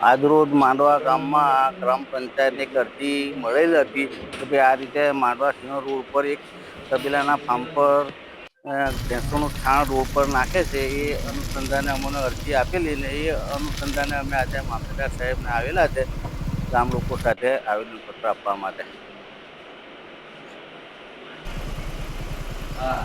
આજરોજ માંડવા ગામમાં ગ્રામ પંચાયતની અરજી મળેલ હતી કે ભાઈ આ રીતે માંડવા સિંહ રોડ પર એક તબેલાના ફાર્મ પર ભેંસોનું છાણ રોડ પર નાખે છે. એ અનુસંધાને અમને અરજી આપેલી ને એ અનુસંધાને અમે આજે મામલતદાર સાહેબને આવેલા છે. ગામ લોકો સાથે આવેદનપત્ર આપવા માટે. હા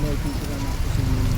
may titira na ako sa inyo